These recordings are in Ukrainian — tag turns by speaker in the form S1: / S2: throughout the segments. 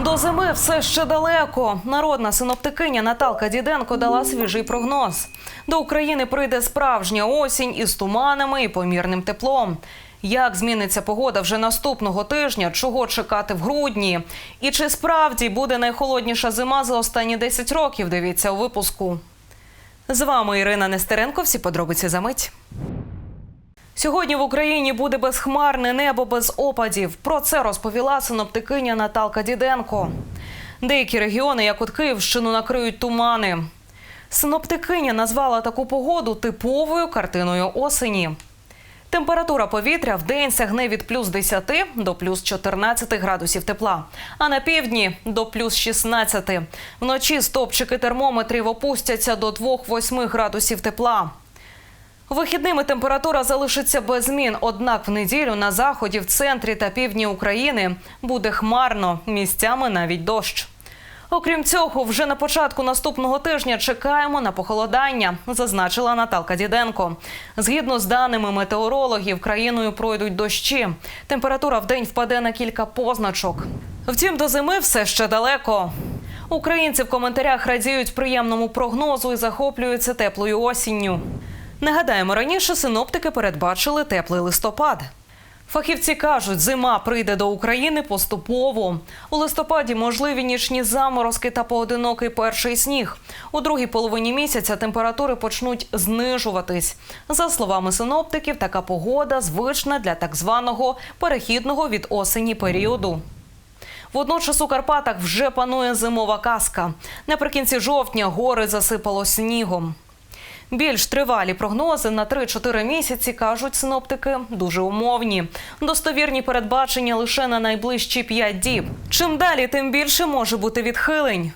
S1: До зими все ще далеко. Народна синоптикиня Наталка Діденко дала свіжий прогноз. До України прийде справжня осінь із туманами і помірним теплом. Як зміниться погода вже наступного тижня? Чого чекати в грудні? І чи справді буде найхолодніша зима за останні 10 років? Дивіться у випуску. З вами Ірина Нестеренко. Всі подробиці за мить. Сьогодні в Україні буде безхмарне небо без опадів. Про це розповіла синоптикиня Наталка Діденко. Деякі регіони, як от Київщину, накриють тумани. Синоптикиня назвала таку погоду типовою картиною осені. Температура повітря в день сягне від плюс 10 до плюс 14 градусів тепла, а на півдні до плюс 16. Вночі стопчики термометрів опустяться до 2-8 градусів тепла. Вихідними температура залишиться без змін. Однак в неділю на заході, в центрі та півдні України буде хмарно, місцями навіть дощ. Окрім цього, вже на початку наступного тижня чекаємо на похолодання, зазначила Наталка Діденко. Згідно з даними метеорологів, країною пройдуть дощі. Температура в день впаде на кілька позначок. Втім, до зими все ще далеко. Українці в коментарях радіють приємному прогнозу і захоплюються теплою осінню. Нагадаємо, раніше синоптики передбачили теплий листопад. Фахівці кажуть, зима прийде до України поступово. У листопаді можливі нічні заморозки та поодинокий перший сніг. У другій половині місяця температури почнуть знижуватись. За словами синоптиків, така погода звична для так званого перехідного від осені періоду. Водночас у Карпатах вже панує зимова казка. Наприкінці жовтня гори засипало снігом. Більш тривалі прогнози на 3-4 місяці кажуть синоптики дуже умовні. Достовірні передбачення лише на найближчі 5 діб. Чим далі, тим більше може бути відхилень.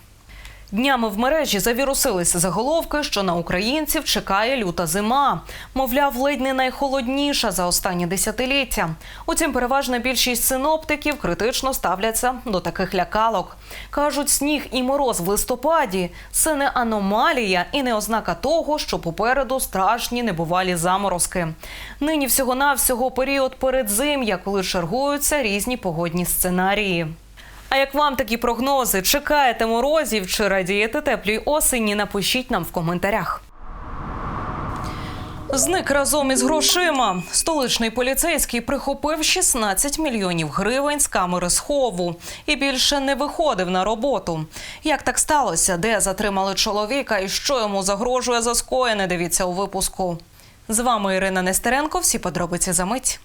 S1: Днями в мережі завірусилися заголовки, що на українців чекає люта зима. Мовляв, ледь не найхолодніша за останні десятиліття. Утім, переважна більшість синоптиків критично ставляться до таких лякалок. Кажуть, сніг і мороз в листопаді це не аномалія і не ознака того, що попереду страшні небувалі заморозки. Нині всього-навсього період передзим'я, коли чергуються різні погодні сценарії. А як вам такі прогнози? Чекаєте морозів чи радієте теплій осені? Напишіть нам в коментарях. Зник разом із грошима. Столичний поліцейський прихопив 16 мільйонів гривень з камери схову і більше не виходив на роботу. Як так сталося? Де затримали чоловіка і що йому загрожує за скоєне? Дивіться у випуску. З вами Ірина Нестеренко. Всі подробиці за мить.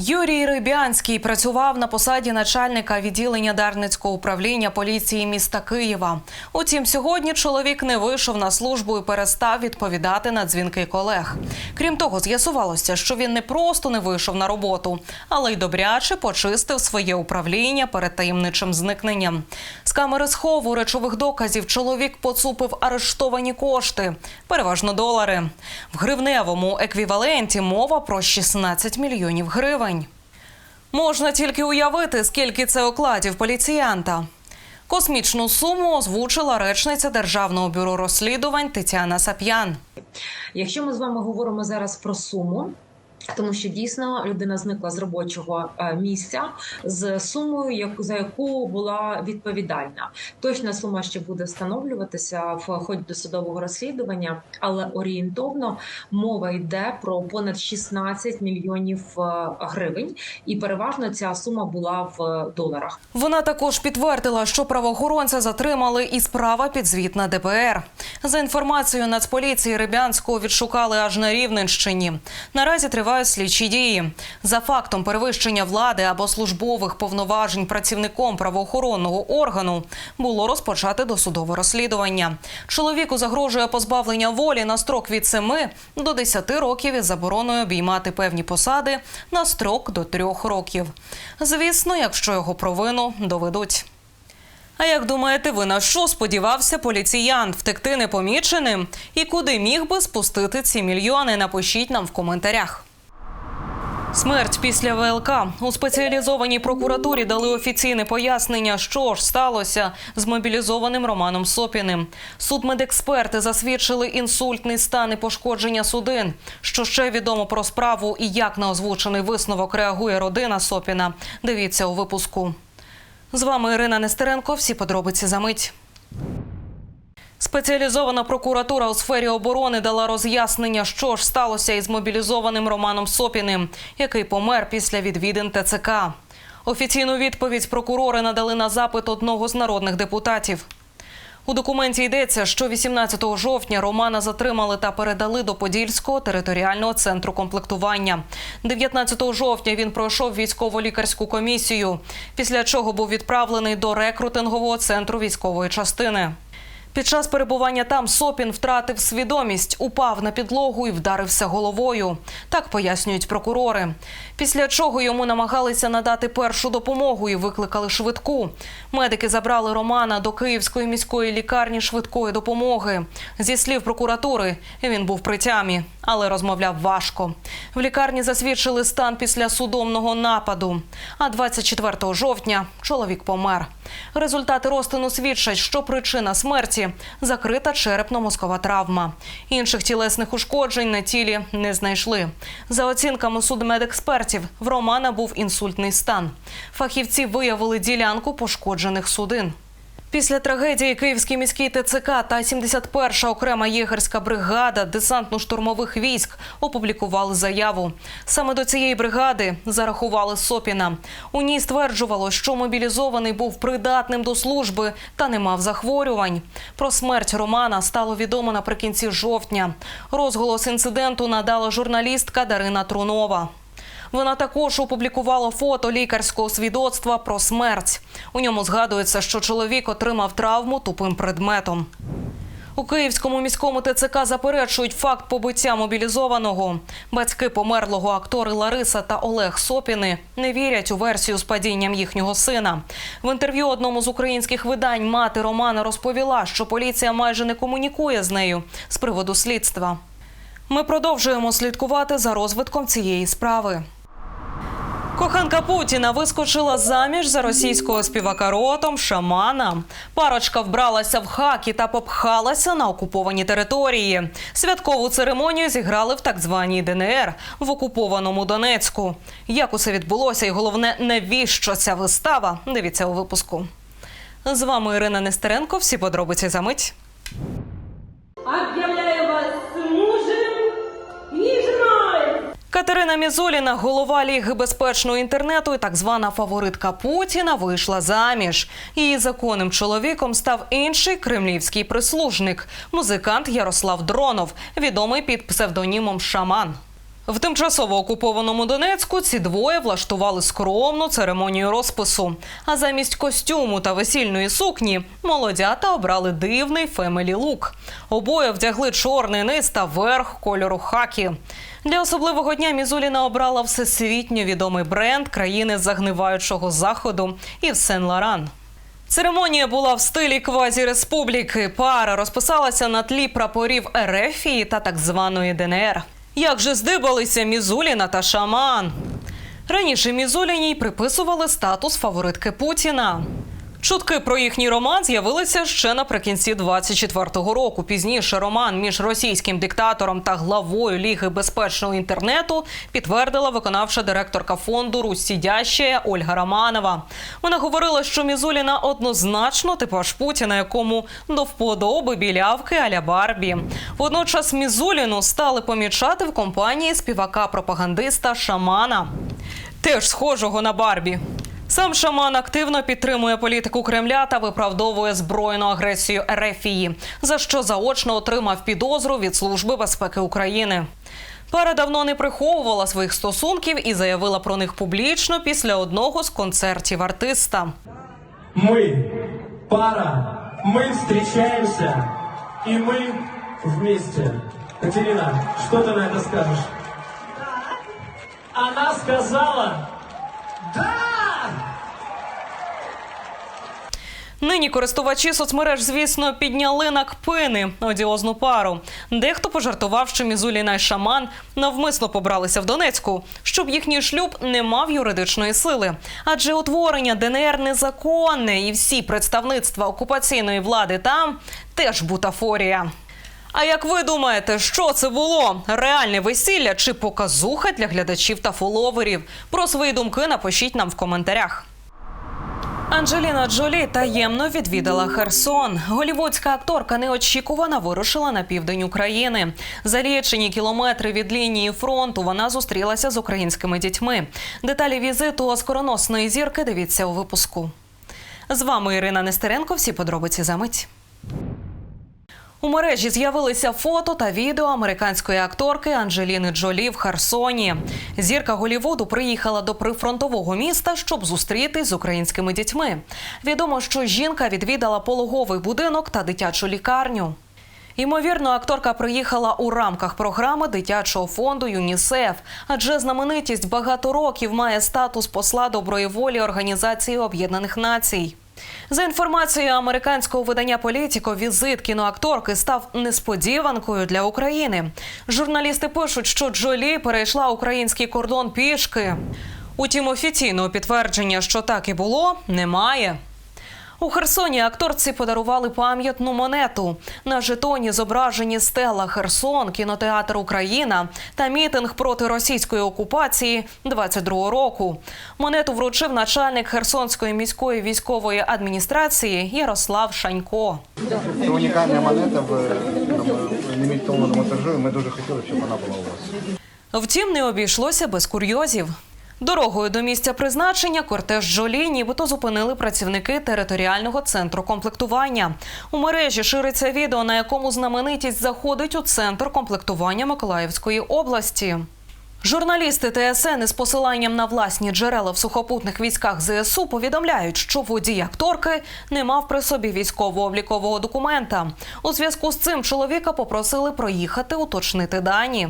S1: Юрій Рибянський працював на посаді начальника відділення Дарницького управління поліції міста Києва. Утім, сьогодні чоловік не вийшов на службу і перестав відповідати на дзвінки колег. Крім того, з'ясувалося, що він не просто не вийшов на роботу, але й добряче почистив своє управління перед таємничим зникненням. З камери схову речових доказів чоловік поцупив арештовані кошти, переважно долари. В гривневому еквіваленті мова про 16 мільйонів гривень. Можна тільки уявити, скільки це окладів поліціянта. Космічну суму озвучила речниця Державного бюро розслідувань Тетяна Сап'ян.
S2: Якщо ми з вами говоримо зараз про суму. Тому що дійсно людина зникла з робочого е, місця з сумою, яку за яку була відповідальна. Точна сума ще буде встановлюватися в ході досудового розслідування, але орієнтовно мова йде про понад 16 мільйонів е, гривень, і переважно ця сума була в доларах.
S1: Вона також підтвердила, що правоохоронця затримали і справа підзвітна ДБР. За інформацією Нацполіції Рибянського відшукали аж на Рівненщині. Наразі тривають слідчі дії. За фактом перевищення влади або службових повноважень працівником правоохоронного органу було розпочати досудове розслідування. Чоловіку загрожує позбавлення волі на строк від 7 до 10 років із забороною обіймати певні посади на строк до 3 років. Звісно, якщо його провину доведуть. А як думаєте, ви на що сподівався поліціянт втекти непоміченим? І куди міг би спустити ці мільйони? Напишіть нам в коментарях. Смерть після ВЛК у спеціалізованій прокуратурі дали офіційне пояснення, що ж сталося з мобілізованим Романом Сопіним. Судмедексперти засвідчили інсультний стан і пошкодження судин. Що ще відомо про справу і як на озвучений висновок реагує родина Сопіна? Дивіться у випуску. З вами Ірина Нестеренко. Всі подробиці за мить. Спеціалізована прокуратура у сфері оборони дала роз'яснення, що ж сталося із мобілізованим Романом Сопіним, який помер після відвідин ТЦК. Офіційну відповідь прокурори надали на запит одного з народних депутатів. У документі йдеться, що 18 жовтня Романа затримали та передали до Подільського територіального центру комплектування. 19 жовтня він пройшов військово-лікарську комісію, після чого був відправлений до рекрутингового центру військової частини. Під час перебування там Сопін втратив свідомість, упав на підлогу і вдарився головою. Так пояснюють прокурори. Після чого йому намагалися надати першу допомогу і викликали швидку. Медики забрали Романа до Київської міської лікарні швидкої допомоги. Зі слів прокуратури, він був при тямі, але розмовляв важко. В лікарні засвідчили стан після судомного нападу. А 24 жовтня чоловік помер. Результати розтину свідчать, що причина смерті закрита черепно-мозкова травма. Інших тілесних ушкоджень на тілі не знайшли. За оцінками судмедекспертів, в Романа був інсультний стан. Фахівці виявили ділянку пошкоджених судин. Після трагедії Київський міський ТЦК та 71-ша окрема єгерська бригада десантно-штурмових військ опублікували заяву. Саме до цієї бригади зарахували Сопіна. У ній стверджувало, що мобілізований був придатним до служби та не мав захворювань. Про смерть Романа стало відомо наприкінці жовтня. Розголос інциденту надала журналістка Дарина Трунова. Вона також опублікувала фото лікарського свідоцтва про смерть. У ньому згадується, що чоловік отримав травму тупим предметом. У Київському міському ТЦК заперечують факт побиття мобілізованого. Батьки померлого актори Лариса та Олег Сопіни не вірять у версію з падінням їхнього сина. В інтерв'ю одному з українських видань мати Романа розповіла, що поліція майже не комунікує з нею з приводу слідства. Ми продовжуємо слідкувати за розвитком цієї справи. Коханка Путіна вискочила заміж за російського співака ротом шамана. Парочка вбралася в хакі та попхалася на окуповані території. Святкову церемонію зіграли в так званій ДНР в окупованому Донецьку. Як усе відбулося, і головне, навіщо ця вистава? Дивіться у випуску. З вами Ірина Нестеренко. Всі подробиці за мить. Катерина Мізуліна, голова Ліги безпечного інтернету і так звана фаворитка Путіна, вийшла заміж. Її законним чоловіком став інший кремлівський прислужник музикант Ярослав Дронов, відомий під псевдонімом Шаман. В тимчасово окупованому Донецьку ці двоє влаштували скромну церемонію розпису. А замість костюму та весільної сукні молодята обрали дивний фемелі лук. Обоє вдягли чорний низ та верх кольору хакі. Для особливого дня Мізуліна обрала всесвітньо відомий бренд країни загниваючого заходу і Сен Лоран. Церемонія була в стилі квазі-республіки. Пара розписалася на тлі прапорів Ерефії та так званої ДНР. Як же здибалися Мізуліна та Шаман? Раніше Мізуліній приписували статус фаворитки Путіна. Чутки про їхній роман з'явилися ще наприкінці 24-го року. Пізніше роман між російським диктатором та главою Ліги безпечного інтернету підтвердила виконавча директорка фонду «Русь Ольга Романова. Вона говорила, що Мізуліна однозначно типаж Путіна, якому до вподоби білявки аля Барбі. Водночас Мізуліну стали помічати в компанії співака-пропагандиста Шамана, теж схожого на Барбі. Сам шаман активно підтримує політику Кремля та виправдовує збройну агресію Ерефії, за що заочно отримав підозру від Служби безпеки України. Пара давно не приховувала своїх стосунків і заявила про них публічно після одного з концертів артиста.
S3: Мы пара, мы встречаемся, и мы вместе. Катерина, что ты на это скажешь? Она сказала, да!
S1: Нині користувачі соцмереж, звісно, підняли на кпини одіозну пару. Дехто пожартував, що Мізуліна і шаман навмисно побралися в Донецьку, щоб їхній шлюб не мав юридичної сили. Адже утворення ДНР незаконне, і всі представництва окупаційної влади там теж бутафорія. А як ви думаєте, що це було? Реальне весілля чи показуха для глядачів та фоловерів? Про свої думки напишіть нам в коментарях. Анджеліна Джолі таємно відвідала Херсон. Голівудська акторка неочікувано вирушила на південь України. За лічені кілометри від лінії фронту вона зустрілася з українськими дітьми. Деталі візиту оскороносної зірки дивіться у випуску. З вами Ірина Нестеренко. Всі подробиці за мить. У мережі з'явилися фото та відео американської акторки Анджеліни Джолі в Херсоні. Зірка Голівуду приїхала до прифронтового міста, щоб зустрітись з українськими дітьми. Відомо, що жінка відвідала пологовий будинок та дитячу лікарню. Ймовірно, акторка приїхала у рамках програми дитячого фонду ЮНІСЕФ, адже знаменитість багато років має статус посла доброї волі Організації Об'єднаних Націй. За інформацією американського видання Політіко, візит кіноакторки став несподіванкою для України. Журналісти пишуть, що Джолі перейшла український кордон пішки. Утім, офіційного підтвердження, що так і було, немає. У Херсоні акторці подарували пам'ятну монету. На жетоні зображені стела Херсон, кінотеатр Україна та мітинг проти російської окупації 22-го року. Монету вручив начальник Херсонської міської військової адміністрації Ярослав Шанько.
S4: Це унікальна монета в лімітованому монтажу, ми дуже хотіли, щоб вона була у вас.
S1: Втім, не обійшлося без курйозів. Дорогою до місця призначення кортеж Джолі нібито зупинили працівники територіального центру комплектування. У мережі шириться відео, на якому знаменитість заходить у центр комплектування Миколаївської області. Журналісти ТСН із посиланням на власні джерела в сухопутних військах ЗСУ повідомляють, що водій акторки не мав при собі військово-облікового документа. У зв'язку з цим чоловіка попросили проїхати уточнити дані.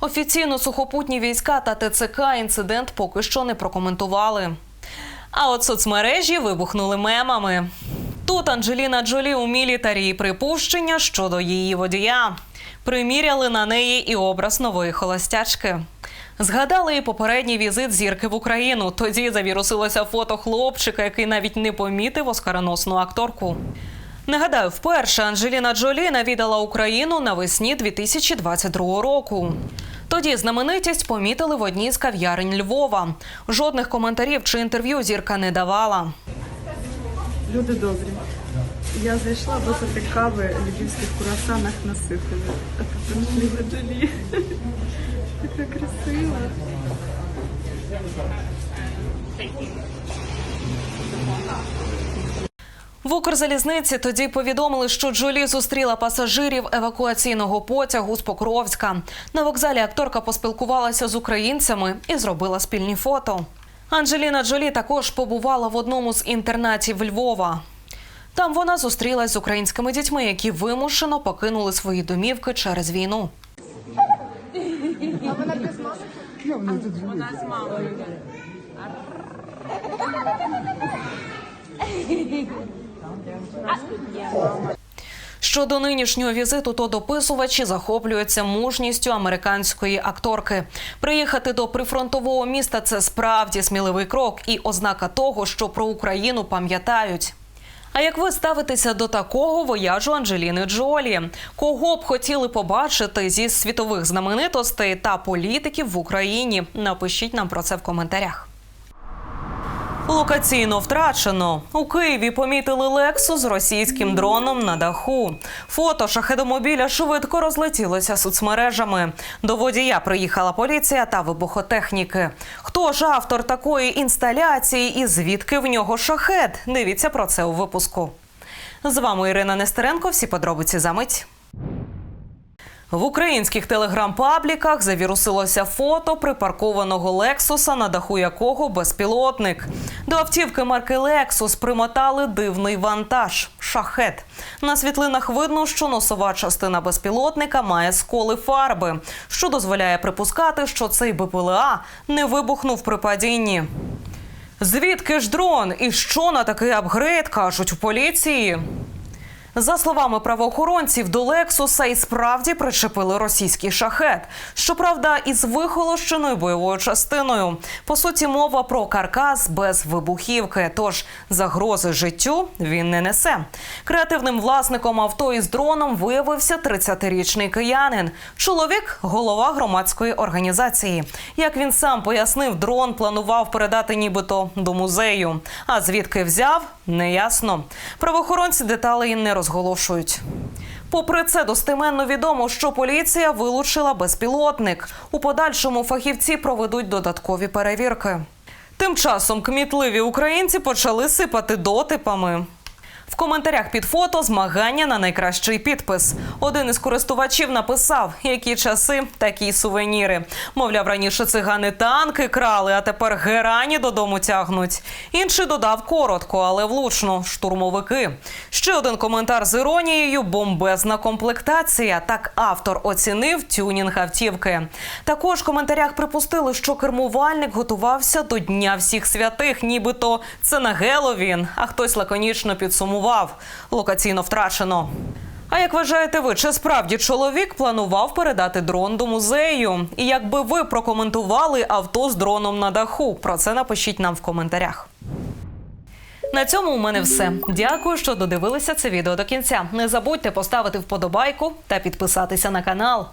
S1: Офіційно сухопутні війська та ТЦК інцидент поки що не прокоментували. А от соцмережі вибухнули мемами. Тут Анджеліна Джолі у мілітарі і припущення щодо її водія. Приміряли на неї і образ нової холостячки. Згадали і попередній візит зірки в Україну. Тоді завірусилося фото хлопчика, який навіть не помітив оскароносну акторку. Нагадаю, вперше Анджеліна Джолі навідала Україну навесні 2022 року. Тоді знаменитість помітили в одній з кав'ярень Львова. Жодних коментарів чи інтерв'ю зірка не давала.
S5: Люди добрі. Я зайшла випити кави львівських курасанах на Сихові. А тут Джолі. Така красива.
S1: В Укрзалізниці тоді повідомили, що Джолі зустріла пасажирів евакуаційного потягу з Покровська. На вокзалі акторка поспілкувалася з українцями і зробила спільні фото. Анджеліна Джолі також побувала в одному з інтернатів Львова. Там вона зустрілась з українськими дітьми, які вимушено покинули свої домівки через війну. Щодо нинішнього візиту, то дописувачі захоплюються мужністю американської акторки. Приїхати до прифронтового міста це справді сміливий крок і ознака того, що про Україну пам'ятають. А як ви ставитеся до такого вояжу Анджеліни Джолі? Кого б хотіли побачити зі світових знаменитостей та політиків в Україні? Напишіть нам про це в коментарях. Локаційно втрачено. У Києві помітили Лексу з російським дроном на даху. Фото шахедомобіля швидко розлетілося соцмережами. До водія приїхала поліція та вибухотехніки. Хто ж автор такої інсталяції і звідки в нього шахед? Дивіться про це у випуску. З вами Ірина Нестеренко. Всі подробиці за мить. В українських телеграм-пабліках завірусилося фото припаркованого Лексуса, на даху якого безпілотник. До автівки марки Лексус примотали дивний вантаж шахет. На світлинах видно, що носова частина безпілотника має сколи фарби, що дозволяє припускати, що цей БПЛА не вибухнув при падінні. Звідки ж дрон і що на такий апгрейд кажуть у поліції? За словами правоохоронців, до Лексуса і справді причепили російський шахет. Щоправда, із вихолощеною бойовою частиною. По суті, мова про каркас без вибухівки. Тож загрози життю він не несе. Креативним власником авто із дроном виявився 30-річний киянин. Чоловік голова громадської організації. Як він сам пояснив, дрон планував передати нібито до музею. А звідки взяв, неясно. Правоохоронці деталей не розголошують. Попри це, достеменно відомо, що поліція вилучила безпілотник. У подальшому фахівці проведуть додаткові перевірки. Тим часом кмітливі українці почали сипати дотипами. В коментарях під фото змагання на найкращий підпис. Один із користувачів написав, які часи, такі сувеніри. Мовляв, раніше цигани танки крали, а тепер герані додому тягнуть. Інший додав коротко, але влучно штурмовики. Ще один коментар з іронією: бомбезна комплектація. Так автор оцінив тюнінг автівки. Також в коментарях припустили, що кермувальник готувався до Дня всіх святих, нібито це на Геловін, а хтось лаконічно підсумував. Локаційно втрачено. А як вважаєте ви, чи справді чоловік планував передати дрон до музею? І якби ви прокоментували авто з дроном на даху? Про це напишіть нам в коментарях. На цьому у мене все. Дякую, що додивилися це відео до кінця. Не забудьте поставити вподобайку та підписатися на канал.